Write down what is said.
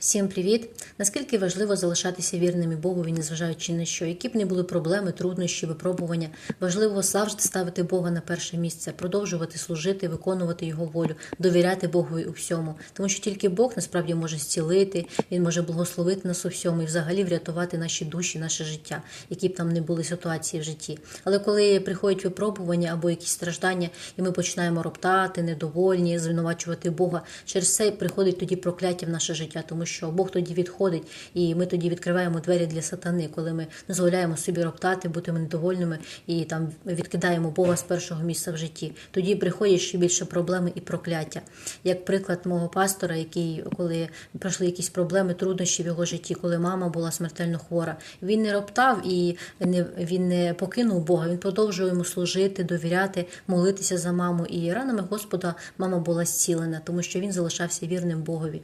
Всім привіт! Наскільки важливо залишатися вірними Богові, незважаючи на що, які б не були проблеми, труднощі, випробування, важливо завжди ставити Бога на перше місце, продовжувати служити, виконувати Його волю, довіряти Богові у всьому, тому що тільки Бог насправді може зцілити, Він може благословити нас у всьому і взагалі врятувати наші душі, наше життя, які б там не були ситуації в житті. Але коли приходять випробування або якісь страждання, і ми починаємо роптати, недовольні, звинувачувати Бога, через це приходить тоді прокляття в наше життя, тому що Бог тоді відходить, і ми тоді відкриваємо двері для сатани, коли ми дозволяємо собі роптати, бути недовольними і там відкидаємо Бога з першого місця в житті. Тоді приходять ще більше проблеми і прокляття. Як приклад мого пастора, який коли пройшли якісь проблеми, труднощі в його житті, коли мама була смертельно хвора, він не роптав і не він не покинув Бога. Він продовжував йому служити, довіряти, молитися за маму. І ранами Господа мама була зцілена, тому що він залишався вірним Богові.